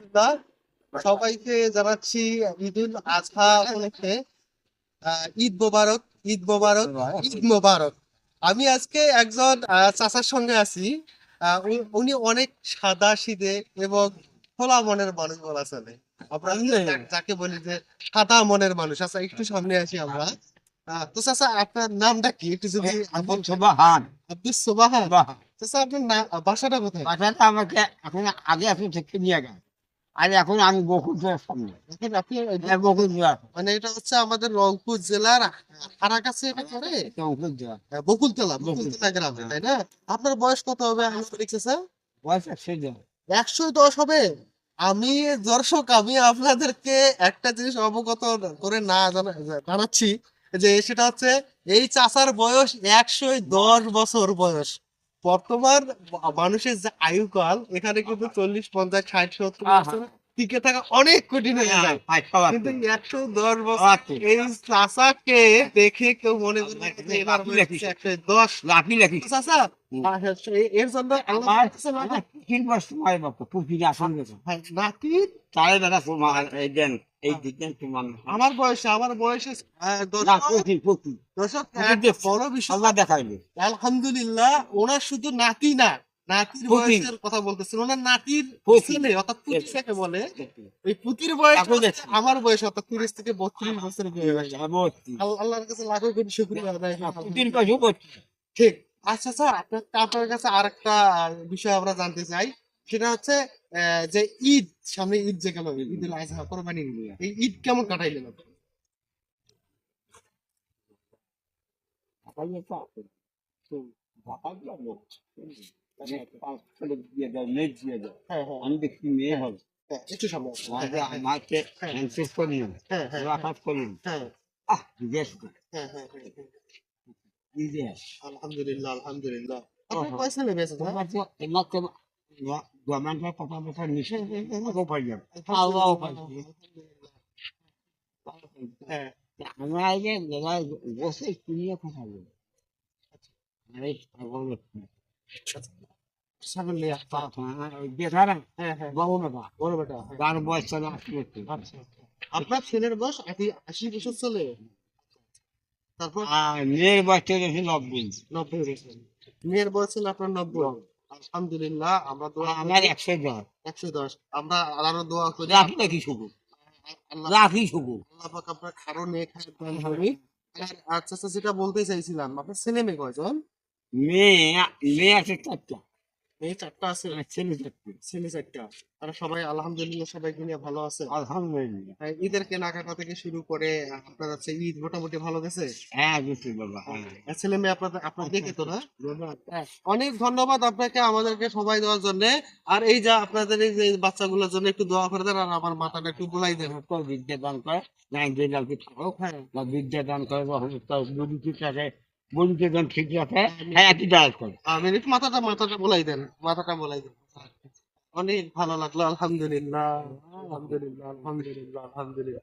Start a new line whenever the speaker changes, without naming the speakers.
আলহামদুলিল্লাহ সবাইকে জানাচ্ছি ঈদ উল আজহা উপলক্ষে ঈদ মোবারক ঈদ মোবারক ঈদ মোবারক। আমি আজকে একজন চাচার সঙ্গে আছি। উনি- অনেক সাদা সিধে এবং খোলা মনের মানুষ বলা চলে। আমরা যাকে বলি যে সাদা মনের মানুষ। আচ্ছা একটু সামনে আসি আমরা। তো চাচা আপনার নামটা কি? একটু যদি
আব্দুল সোবাহান।
আব্দুল
সোবাহান।
চাচা আপনার বাসাটা কোথায়?
বাচ্চাটা আমাকে এখন আগে আপনি থেকে নিয়ে গেল আর এখন আমি বকুলপুরের সামনে।
মানে এটা হচ্ছে আমাদের রংপুর জেলার হারাকাছে এটা করে? হ্যাঁ, বকুলতলা বকুলতলা। গ্রামে তাই না? আপনার বয়স কত হবে?
বয়স একশো
একশো দশ হবে? আমি দর্শক আমি আপনাদেরকে একটা জিনিস অবগত করে না জানা- জানাচ্ছি যে সেটা হচ্ছে এই চাচার বয়স একশো দশ বছর বয়স। বর্তমান মানুষের যে আয়ুকাল এখানে কিন্তু চল্লিশ পঞ্চাশ ষাট সত্তর বছর টিকে থাকা অনেক কঠিন হয়ে যায়। কিন্তু একশো দশ বছর। এই চাচাকে দেখে কেউ মনে করবে একশো দশ। এ- এর জন্য
আমার
কাছে লাভ
আমার তিন বছর সময় বাপু পুপিনে আসন গেছে
নাতি
তাই দাদা তোমার এই দেন এই দিকেন তোমার।
আমার বয়সে আমার বয়সে দর্শক। বড় বিষয়
আল্লাহ
আলহামদুলিল্লাহ ওনার শুধু নাতি না নাতির বয়সের কথা বলতেছেন ওনার নাতির ছেলে অর্থাৎ বলে। ওই পুতির বয়স। আমার বয়স অর্থাৎ তিরিশ থেকে বত্রিশ বছর আল্লাহর কাছে লাখো কোটি শুকরিয়া আদায়
ভর্তি
ঠিক। আচ্ছা আচ্ছা আপনার আপনার কাছে আরেকটা বিষয় আমরা জানতে চাই। সেটা হচ্ছে আহ, যে ঈদ সামনে ঈদ যে গেল ঈদ উল আজহা কোরবানি। এই ঈদ কেমন কাটাইলেন আপনি?
ঢাকায় তো দিয়ে দাও, দিয়ে দাও।
হ্যাঁ হ্যাঁ।
আমি দেখি মেয়ে হবে।
হ্যাঁ, একটু সামনে
আমাকে আমাকে। হ্যান্ডশেক করিলেন রাখাত করিলেন আহ জিজ্ঞেস করে। কি যে
আলহামদুলিল্লাহ আলহামদুলিল্লাহ। আপনার কয় ছেলে মেয়ে আছে,
তোমার তো এমার তো গভর্নমেন্টের কথা কথা নিষে এমাকেও পাই যাবে আল্লাহও পাই আমরা এই যে যারা বসে কিনিয়ে কথা বলি পাগল।
ছাগল নিয়ে আসতে হবে।
আমার ওই বেচারা বাবু বেটা?
বড় বেটা।
তার বয়স চলে আসতে।
আপনার ছেলের বয়স আশি আশি বছর চলে? তারপর?
মেয়ের বয়স চলে এসে নব্বই।
নব্বই মেয়ের বয়স ছিল আপনার নব্বই। আলহামদুলিল্লাহ আমরা দোয়া
আমার একশো দশ।
একশো দশ। আমরা দোয়া করি।
রাখি
আল্লাহ পাক আপনার নেক করবে। আর আচ্ছা আচ্ছা যেটা বলতে চাইছিলাম আপনার ছেলে মেয়ে কয়জন?
মেয়ে মেয়ে আছে চারটা।
মেয়ে চারটা আছে।
ছেলে চারটে।
ছেলে চারটা। তারা সবাই আলহামদুলিল্লাহ সবাই নিয়ে ভালো আছে।
আলহামদুলিল্লাহ।
ঈদের কেনাকাটা থেকে শুরু করে আপনার হচ্ছে ঈদ মোটামুটি ভালো গেছে?
হ্যাঁ বুঝতে বাবা হ্যাঁ।
ছেলে মেয়ে আপনাদের আপনার দেখে তো না? অনেক ধন্যবাদ আপনাকে আমাদেরকে সবাই দেওয়ার জন্য। আর এই যা আপনাদের এই যে বাচ্চাগুলোর জন্য একটু দোয়া করে দেন আর আমার মাথাটা একটু গোলাই দেন।
বিদ্যা দান করে নাই দুই লাখ থাকো
হ্যাঁ।
বিদ্যা দান করে বা হয়তো বুড়িতে দান ঠিক আছে হ্যাঁ একই ডায়াল করে।
আমি একটু মাথাটা মাথাটা বলাই দেন মাথাটা বলাই দেন। অনেক ভালো লাগল আলহামদুলিল্লাহ আলহামদুলিল্লাহ আলহামদুলিল্লাহ আলহামদুলিল্লাহ।